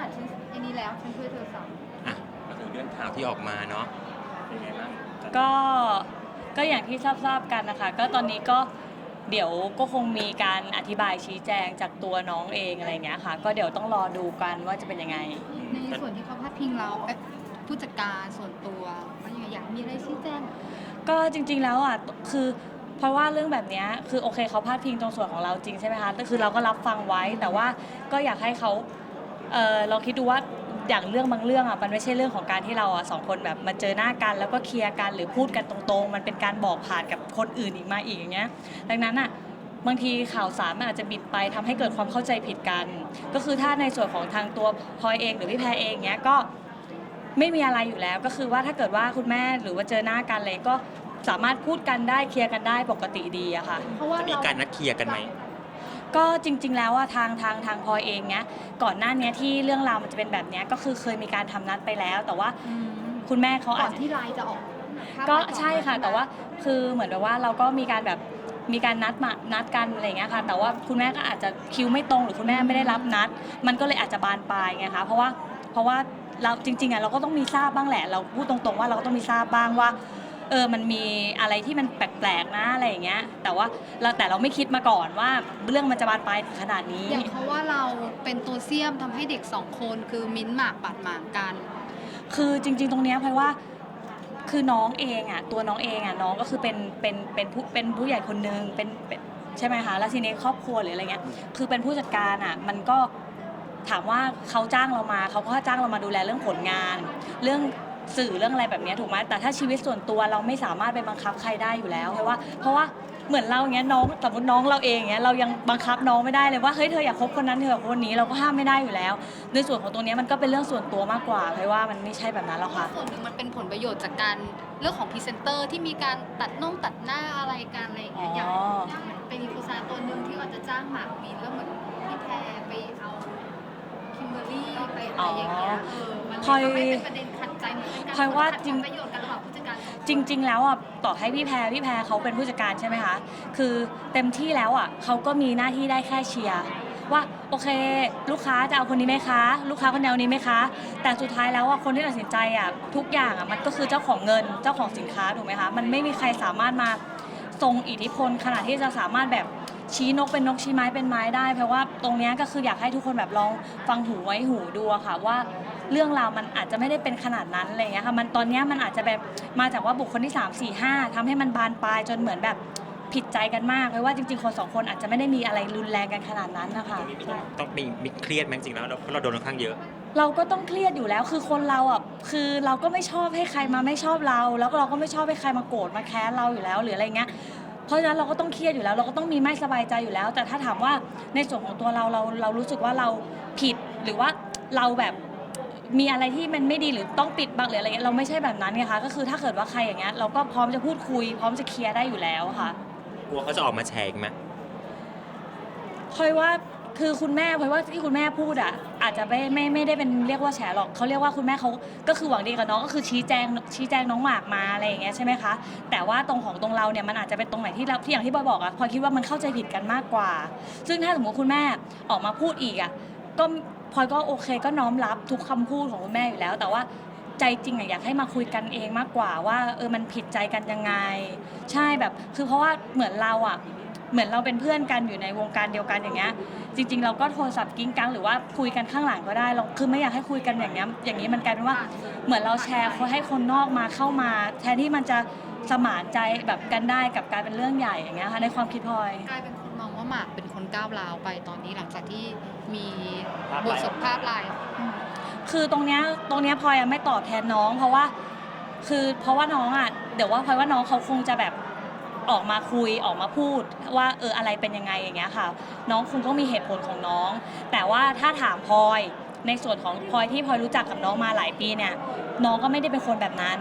อ่านฉันอันนี้แล้วฉันช่วยเธอสอนอะมาถึงเรื่องข่าวที่ออกมาเนาะเป็นไงบ้างก็ก็อย่างที่ทราบๆกันนะคะ ก็ตอนนี้ก็เดี๋ยวก็คงมีการอธิบายชี้แจงจากตัวน้องเองอะไรเงี้ยค่ะ ก็เดี๋ยวต้องรอดูกันว่าจะเป็นยังไง ในส่วนที่เขาพาดพิงเราเอ๊ะผู้จัดการส่วนตัวว่ายังไงอยากมีอะไรชี้แจง ก็จริงๆแล้วอะคือเพราะว่าเรื่องแบบเนี้ยคือโอเคเขาพาดพิงตรงส่วนของเราจริงใช่ไหมคะแต่คือเราก็รับฟังไว้แต่ว่าก็อยากให้เขา เออเราคิดดูว่าอย่างเรื่องบางเรื่องอะมันไม่ใช่เรื่องของการที่เราอะสองคนแบบมาเจอหน้ากันแล้วก็เคลียร์กันหรือพูดกันตรงๆ มันเป็นการบอกผ่านกับคนอื่นอีกมาอีกอย่างเงี้ย ดังนั้นอะบางทีข่าวสารมันอาจจะบิดไปทำให้เกิดความเข้าใจผิดกัน ก็คือถ้าในส่วนของทางตัวพลอยเองหรือพี่แพรเองเนี้ยก็ไม่มีอะไรอยู่แล้ว ก็คือว่าถ้าเกิดว่าคุณแม่หรือว่าเจอหน้ากันเลยก็สามารถพูดกันได้เคลียร์กันได้ปกติดีอะค่ะเพราะว่าจะมีเราการนัดเคลียร์กันไหม ก็จริง ๆ แล้วว่าทางทางทางพลอยเองเนี้ยก่อนหน้าเนี้ยที่เรื่องราวมันจะเป็นแบบเนี้ยก็คือเคยมีการทำนัดไปแล้ว แต่ว่าอืมคุณแม่เขาก่อาอจนจะ ที่ไลน์จะออกภาพก็ลัษณ์ออใช่ค่ะไหมแต่ว่าคือเหมือนแบบว่าเราก็มีการแบบมีการนัดมานัดกันอะไรอย่างเงี้ยค่ะ แต่ว่าคุณแม่ก็อาจจะคิวไม่ตรงหรือคุณแม่ไม่ได้รับนัด มันก็เลยอาจจะบานปลายไงคะเพราะว่าเพราะว่าเราจริงๆอะเราก็ต้องมีทราบบ้างแหละ เราพูดตรงๆว่าเราก็ต้องมีทราบบ้างว่า เออมันมีอะไรที่มันแปลกๆนะอะไรอย่างเงี้ย แต่ว่าเราแต่เราไม่คิดมาก่อนว่าเรื่องมันจะบานปลายถึงขนาดนี้ อย่างเพราะว่าเราเป็นตัวเสี้ยมทำให้เด็กสองคนคือมิ้นท์หมากปัดหมางกัน คือจริง ๆ ตรงเนี้ยเพราะว่าคือน้องเองอะตัวน้องเองอะน้องก็คือเป็นเป็นเป็นผู้เป็นผู้ใหญ่คนนึงเป็นเป็นใช่ไหมคะแล้วทีนี้ครอบครัวหรืออะไรเงี้ยคือเป็นผู้จัดการอะมันก็ถามว่าเขาจ้างเรามาเขาก็จ้างเรามาดูแลเรื่องผลงาน เรื่อง สื่อเรื่องอะไรแบบเนี้ยถูกไหมแต่ถ้าชีวิตส่วนตัวเราไม่สามารถไปบังคับใครได้อยู่แล้วเพราะว่าเพราะว่าเหมือนเราอย่างเงี้ยน้องสมมติน้องเราเองเงี้ยเรายังบังคับน้องไม่ได้เลยว่าเฮ้ยเธออยากคบคนนั้นเธออยากคบคนนี้เราก็ห้ามไม่ได้อยู่แล้ว ในส่วนของตรงเนี้ยมันก็เป็นเรื่องส่วนตัวมากกว่าเพราะว่ามันไม่ใช่แบบนั้นหรอกค่ะส่วนหนึ่งมันเป็นผลประโยชน์จากการเรื่องของพรีเซนเตอร์ที่มีการตัดน่องตัดหน้าอะไรกันอะไรอย่างเงี้ยอย่างอ๋อเหมือนเป็นโฆษณาตัวหนึ่งที่เขาจะจ้างหมากมินแล้วเหมือนพี่แพรไปเอาคิมเบอร์รี่ไปอะไรอย่างเงี้ยเออมันเลยพลอยทำให้เป็นประเด็นขัดใจเหมื อนเป็นการพลอยว่าขัดจริงผลประโยชน์กันระหว่างผู้จัดการสองคนจริง ๆ แล้วอะต่อให้พี่แพรพี่แพรเขาเป็นผู้จัดการใช่ไหมคะ คือเต็มที่แล้วอะเขาก็มีหน้าที่ได้แค่เชียร์ว่าโอเค ลูกค้าจะเอาคนนี้ไหมคะ ลูกค้าคนแนวนี้ไหมคะ แต่สุดท้ายแล้วอะคนที่ตัดสินใจอะทุกอย่างอะมันก็คือเจ้าของเงินเจ้าของสินค้าถูกไหมคะมันไม่มีใครสามารถมาทรงอิทธิพลขนาดที่จะสามารถแบบชี้นกเป็นนกชี้ไม้เป็นไม้ได้ เพราะว่าตรงเนี้ยก็คืออยากให้ทุกคนแบบลองฟังหูไว้หูดูอะค่ะว่า เรื่องราวมันอาจจะไม่ได้เป็นขนาดนั้นอะไรอย่างเงี้ยค่ะมันตอนเนี้ยมันอาจจะแบบมาจากว่าบุคคลที่ 3 4 5ทำให้มันบานปลายจนเหมือนแบบผิดใจกันมากเพราะว่าจริงๆ คนสองคนอาจจะไม่ได้มีอะไรรุนแรงกันขนาดนั้นนะคะต้องมีมีเครียดไหมจริงๆแล้วเราเพราะเราโดนค่อนข้างเยอะ เราก็ต้องเครียดอยู่แล้วคือคนเราอะคือเราก็ไม่ชอบให้ใครมาไม่ชอบเรา แล้วก็เราก็ไม่ชอบให้ใครมาโกรธมาแค้นเราอยู่แล้วหรืออะไรเงี้ยเพราะฉะนั้นเราก็ต้องเครียดอยู่แล้ว เราก็ต้องมีไม่สบายใจอยู่แล้ว แต่ถ้าถามว่าในส่วนของตัวเราเราเรารู้สึกว่าเราผิดหรือว่าเราแบบ มีอะไรที่มันไม่ดีหรือต้องปิดบังหรืออะไรเงี้ยเราไม่ใช่แบบนั้นไงคะก็คือถ้าเกิดว่าใครอย่างเงี้ยเราก็พร้อมจะพูดคุย พร้อมจะเคลียร์ได้อยู่แล้วค่ะกลัวเขาจะออกมาแฉอีกไหมพลอยว่าคือคุณแม่พลอยว่าที่คุณแม่พูดอะอาจจะไม่ไม่ไม่ได้เป็นเรียกว่าแฉหรอกเขาเรียกว่าคุณแม่เขาก็คือหวังดีกับน้องก็คือชี้แจงชี้แจงน้องหมากมาอะไรอย่างเงี้ยใช่ไหมคะแต่ว่าตรงของตรงเราเนี่ยมันอาจจะเป็นตรงไหนที่เราที่อย่างที่บอยบอกอะพลอยคิดว่ามันเข้าใจผิดกันมากกว่า ซึ่งถ้าสมมติคุณแม่ออกมาพูดอีกอะก็ พลอยก็โอเคก็น้อมรับทุกคำพูดของคุณแม่อยู่แล้ว แต่ว่าใจจริงอะอยากให้มาคุยกันเองมากกว่าว่าเออมันผิดใจกันยังไง ใช่แบบ คือเพราะว่าเหมือนเราอะเหมือนเราเป็นเพื่อนกันอยู่ในวงการเดียวกันอย่างเงี้ย จริง ๆ เราก็โทรศัพท์กิ้งกังหรือว่าคุยกันข้างหลังก็ได้เราคือไม่อยากให้คุยกันอย่างเงี้ยอย่างนี้มันกลายเป็นว่าเหมือนเราแชร์ให้คนนอกมาเข้ามา แทนที่มันจะสมานใจแบบกันได้กับกลายเป็นเรื่องใหญ่อย่างเงี้ยค่ะในความคิดพลอย กลายเป็นคนมองว่า หมากเป็นคนก้าวร้าวไปตอนนี้หลังจากที่มีบทสภาพลายคือตรงเนี้ยตรงเนี้ยพลอยอะไม่ตอบแทนน้อง เพราะว่า คือเพราะว่าน้องอะเดี๋ยวว่าพลอยว่าน้องเขาคงจะแบบออกมาคุยออกมาพูดว่าเอออะไรเป็นยังไงอย่างเงี้ยค่ะ น้องคงต้องมีเหตุผลของน้อง แต่ว่าถ้าถามพลอยในส่วนของพลอยที่พลอยรู้จักกับน้องมาหลายปีเนี่ย น้องก็ไม่ได้เป็นคนแบบนั้น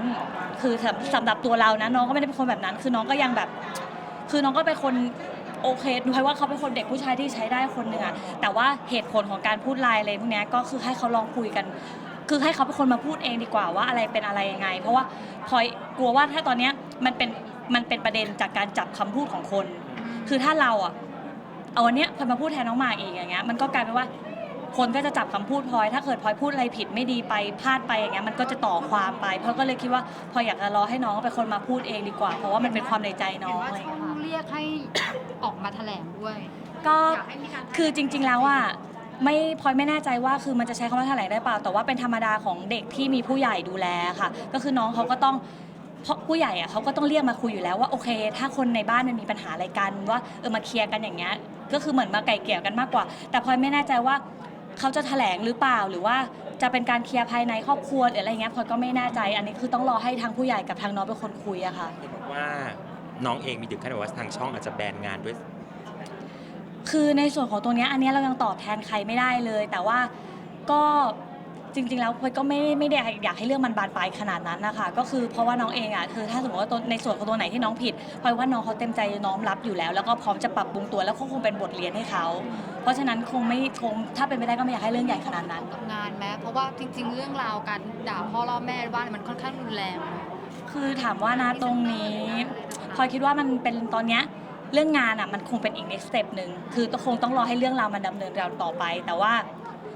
คือสำสำหรับตัวเรานะน้องก็ไม่ได้เป็นคนแบบนั้น คือน้องก็ยังแบบ คือน้องก็เป็นคน โอเคดูให้ว่าเขาเป็นคนเด็กผู้ชายที่ใช้ได้คนหนึ่งอะแต่ว่าเหตุผลของการพูดไลน์อะไรพวกเนี้ยก็คือให้เขาลองคุยกัน คือให้เขาเป็นคนมาพูดเองดีกว่าว่าอะไรเป็นอะไรยังไง เพราะว่าพลอยกลัวว่าถ้าตอนเนี้ยมันเป็นมันเป็นประเด็นจากการจับคำพูดของคน คือถ้าเราอะเอาวันเนี้ยพลอยมาพูดแทนน้องหมาอีกอย่างเงี้ยมันก็กลายเป็นว่า คนก็จะจับคำพูดพลอย ถ้าเกิดพลอยพูดอะไรผิดไม่ดีไปพลาดไปอย่างเงี้ยมันก็จะต่อความไปพลอยก็เลยคิดว่าพลอยอยากจะรอให้น้องเป็นคนมาพูดเองดีกว่า เพราะว่ามันเป็นความในใจน้เห็อนงว่าอะไรช่เงี้อยงค่ะ เรียกให้ ออกมาแถลงด้วย ก็อยากให้มีการ คือจริง ๆ แล้วอะไม่พลอยไม่แน่ใจว่าคือมันจะใช้คำว่าแถลงได้เปล่า แต่ว่าเป็นธรรมดาของเด็กที่มีผู้ใหญ่ดูแลค่ะ ก็คือน้องเขาก็ต้องเพราะผู้ใหญ่อะเขาก็ต้องเรียกมาคุยอยู่แล้วว่าโอเค ถ้าคนในบ้านมันมีปัญหาอะไรกันว่าเออมาเคลียร์กันอย่างเงี้ยก็คือเหมือนมาไกลเกลี่ยกันมากกว่า แต่พลอยไม่แน่ใจว่า เขาจะแถลงหรือเปล่าหรือว่าจะเป็นการเคลียร์ภายในครอบครัวหรืออะไรเงี้ยพลอยก็ไม่แน่ใจ อันนี้คือต้องรอให้ทางผู้ใหญ่กับทางน้องเป็นคนคุยอะค่ะเห็นบอกว่าน้องเองมีถึงขั้นแบบว่าทางช่องอาจจะแบนงานด้วย คือในส่วนของตรงเนี้ยอันเนี้ยเรายังตอบแทนใครไม่ได้เลย แต่ว่าก็ จริงๆ แล้วพลอยก็ไม่ไม่ได้อยากให้เรื่องมันบานปลายขนาดนั้นนะคะก็คือเพราะว่าน้องเองอะคือถ้าสมมติว่าตัวในส่วนของตัวไหนที่น้องผิดพลอยว่าน้องเขาเต็มใจน้อมรับอยู่แล้ว แล้วก็พร้อมจะปรับปรุงตัวแล้วก็คงเป็นบทเรียนให้เขา เพราะฉะนั้นคงไม่คงถ้าเป็นไปได้ก็ไม่อยากให้เรื่องใหญ่ขนาดนั้นกับงานแม้เพราะว่าจริง ๆ เรื่องราวการด่าพ่อล่อแม่บ้านมันค่อนข้างรุนแรงนะคือถามว่านะตรงนี้พลอยคิดว่ามันเป็นตอนเนี้ยเรื่องงานอะมันคงเป็นอีก next step หนึ่งคือคงต้องรอให้เรื่องราวมันดำเนินการต่อไป แต่ว่า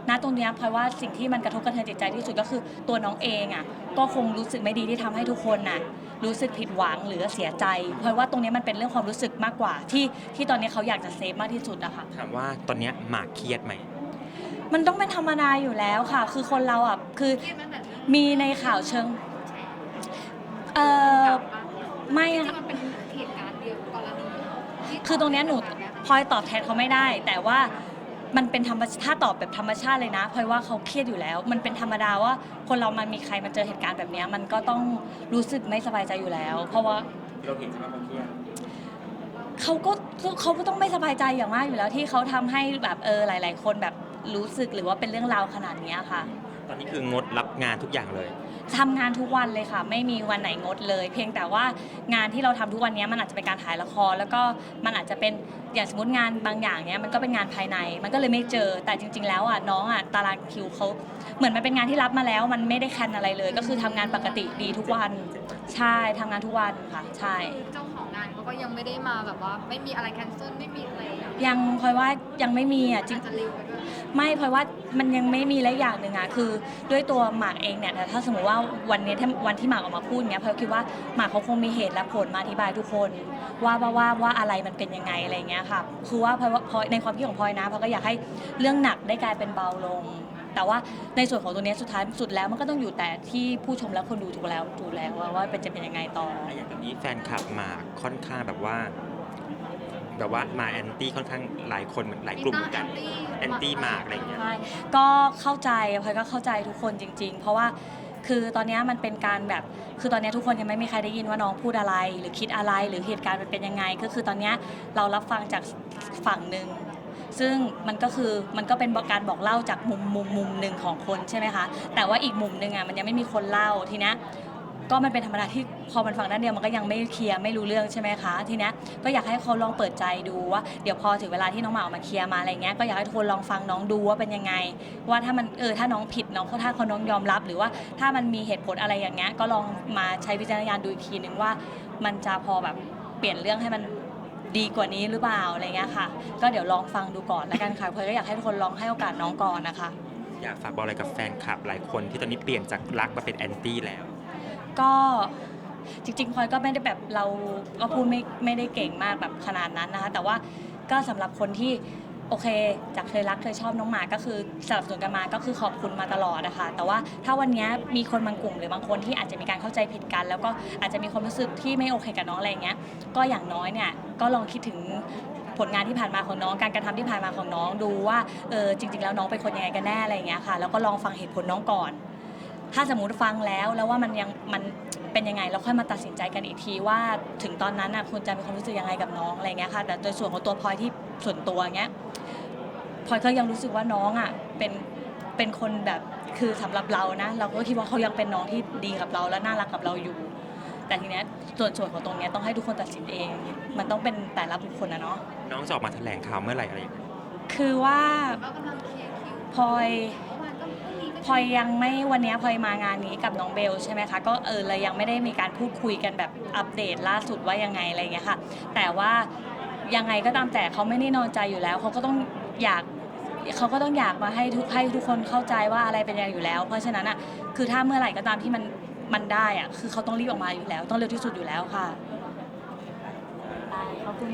ณตรงเนี้ยพลอยว่าสิ่งที่มันกระทบกระเทือนจิตใจที่สุดก็คือตัวน้องเองอะก็คงรู้สึกไม่ดีที่ทำให้ทุกคนน่ะรู้สึกผิดหวังหรือเสียใจพลอยว่าตรงเนี้ยมันเป็นเรื่องความรู้สึกมากกว่า ที่ที่ตอนนี้เขาอยากจะเซฟมากที่สุดอะค่ะ ถามว่าตอนเนี้ยหมากเครียดไหม มันต้องเป็นธรรมดาอยู่แล้วค่ะ คือคนเราอะ คือมีในข่าวเชิง เอ่อไม่จริอะงๆมันเป็นเหตุการณ์เดียวกรณีที่คือตรงเนี้ยหนูพลอยตอบแทนเขาไม่ได้ แต่ว่า มันเป็นธรรมชาติถ้าตอบแบบธรรมชาติเลยนะพลอยว่าเขาเครียดอยู่แล้ว มันเป็นธรรมดาว่า คนเรามันมีใครมาเจอเหตุการณ์แบบเนี้ยมันก็ต้องรู้สึกไม่สบายใจอยู่แล้ว เพราะว่าเราเห็นใช่ไหมเขาเครียดเขาก็เขาก็ต้องไม่สบายใจอย่างมากอยู่แล้วที่เขาทำให้แบบเออหลาย ๆ คนแบบ รู้สึกหรือว่าเป็นเรื่องราวขนาดเนี้ยค่ะ ตอนนี้คืองดรับงานทุกอย่างเลย ทำงานทุกวันเลยค่ะ ไม่มีวันไหนงดเลย เพียงแต่ว่างานที่เราทำทุกวันนี้มันอาจจะเป็นการถ่ายละคร แล้วก็มันอาจจะเป็นอย่างสมมติงานบางอย่างเนี้ยมันก็เป็นงานภายใน มันก็เลยไม่เจอแต่จริง ๆ แล้วอะน้องอะตารางคิวเขาเหมือนมันเป็นงานที่รับมาแล้ว มันไม่ได้แคนอะไรเลย ก็คือทำงานปกติดีทุกวันใช่ทำงานทุกวันค่ะ ใช่คือเจ้าของงาน เขาก็ยังไม่ได้มาแบบว่า ไม่มีอะไรแคนเซิลไม่มีอะไรอายังพลอยว่ายังไม่มีอะจริงจจะเร็วไปด้วย ไม่เพราะว่ามันยังไม่มีและอย่างหนึ่งอะคือ ด้วยตัวหมากเองเนี่ยแต่ถ้าสมมติว่าวันนี้ถ้าวันที่หมากออกมาพูดเนี้ยเพราะคิดว่าหมากเขาคงมีเหตุและผลมาอธิบายทุกคน ว่าว่าว่าว่าอะไรมันเป็นยังไงอะไรเงี้ยค่ะคือว่าเพราะว่าพลอยในความคิดของพลอยนะเพราะก็อยากให้เรื่องหนักได้กลายเป็นเบาลง แต่ว่าในส่วนของตัวเนี้ยสุดท้ายสุดแล้วมันก็ต้องอยู่แต่ที่ผู้ชมและคนดูถูกแล้วถูกแล้วว่าว่าเป็นจะเป็นยังไงต่อ อย่างตอนนี้แฟนคลับหมากค่อนข้างแบบว่า แบบว่ามาแอนตี้ค่อนข้างหลายคนเหมือนหลายกลุ่มเหมือนกันแอนตี้หมากอะไรอย่างเงี้ย ใช่ก็เข้าใจพลอยก็เข้าใจทุกคนจริง ๆ เพราะว่าคือตอนเนี้ยมันเป็นการแบบ คือตอนเนี้ยทุกคนยังไม่มีใครได้ยินว่าน้องพูดอะไร หรือคิดอะไรหรือเหตุการณ์มันเป็นยังไง ก็คือตอนเนี้ยเรารับฟังจากฝั่งหนึ่ง ซึ่งมันก็คือมันก็เป็นการบอกเล่าจากมุมมุมมุมหนึ่งของคนใช่ไหมคะแต่ว่าอีกมุมหนึ่งอะมันยังไม่มีคนเล่าทีเนี้ยก็มันเป็นธรรมดาที่พอมันฟังด้านเดียวมันก็ยังไม่เคลียร์ไม่รู้เรื่องใช่ไหมคะทีนี้ก็อยากให้เขาลองเปิดใจดูว่าเดี๋ยวพอถึงเวลาที่น้องหมาออกมาเคลียร์มาอะไรเงี้ยก็อยากให้ทุกคนลองฟังน้องดูว่าเป็นยังไง ว่าถ้ามันเออถ้าน้องผิดน้องเขาถ้าเขาน้องยอมรับ หรือว่าถ้ามันมีเหตุผลอะไรอย่างเงี้ยก็ลองมาใช้วิจารณญาณดูอีกทีนึงว่า มันจะพอแบบเปลี่ยนเรื่องให้มัน ดีกว่านี้หรือเปล่าอะไรเงี้ยค่ะ ก็เดี๋ยวลองฟังดูก่อนแล้วกันค่ะเพลก็อยากให้ทุกคนลองให้โอกาสน้องก่อนนะคะ อยากฝากบอกอะไรกับแฟนคลับหลายคนที่ตอนนี้เปลี่ยนจากรักมาเป็นแอนตี้แล้ว ก็จริงๆพลอยก็ไม่ได้แบบเราก็พูดไม่ไม่ได้เก่งมากแบบขนาดนั้นนะคะ แต่ว่าก็สำหรับคนที่ โอเค จากเคยรักเคยชอบน้องหมาก็คือสนับสนุนกันมาก็คือขอบคุณมาตลอดนะคะ แต่ว่าถ้าวันนี้มีคนบางกลุ่มหรือบางคนที่อาจจะมีการเข้าใจผิดกัน แล้วก็อาจจะมีความรู้สึกที่ไม่โอเคกับน้องอะไรอย่างเงี้ยก็อย่างน้อยเนี่ยก็ลองคิดถึงผลงานที่ผ่านมาของน้องการกระทำที่ผ่านมาของน้องดูว่าเออจริง ๆ แล้วน้องเป็นคนยังไงกันแน่อะไรอย่างเงี้ยค่ะแล้วก็ลองฟังเหตุผลน้องก่อน ถ้าสมมติฟังแล้วแล้วว่ามันยังมันเป็นยังไงเราค่อยมาตัดสินใจกันอีกทีว่าถึงตอนนั้นน่ะคุณจะมีความรู้สึกยังไงกับน้องอะไรเงี้ยค่ะแต่โดยส่วนของตัวพลอยที่ส่วนตัวเงี้ย พลอยก็ยังรู้สึกว่าน้องอะเป็นเป็นคนแบบคือสำหรับเรานะ เราก็คิดว่าเขายังเป็นน้องที่ดีกับเราและน่ารักกับเราอยู่ แต่ทีเนี้ยส่วนส่วนของตรงเนี้ยต้องให้ทุกคนตัดสินเอง มันต้องเป็นแต่ละบุคคลนะเนาะน้องจะออกมาแถลงข่าวเมื่อไหร่อะไรอย่างเงี้ยคือว่าก็กำลังเคลียร์คิวพลอยเมื่อวานก็เพิ่งมีก็พลอยยังไม่วันเนี้ยพลอยมางานนี้กับน้องเบลใช่ไหมคะก็เออเลยยังไม่ได้มีการพูดคุยกันแบบอัปเดตล่าสุดว่ายังไงอะไรเงี้ยค่ะ แต่ว่ายังไงก็ตามแต่เขาไม่ได้นอนใจอยู่แล้วเขาก็ต้อง อยากเขาก็ต้องอยากมาให้ทุกให้ทุกคนเข้าใจว่าอะไรเป็นยังไงอยู่แล้ว เพราะฉะนั้นอะคือถ้าเมื่อไหร่ก็ตามที่มันมันได้อะคือเขาต้องรีบออกมาอยู่แล้ว ต้องเร็วที่สุดอยู่แล้วค่ะขอบคุณ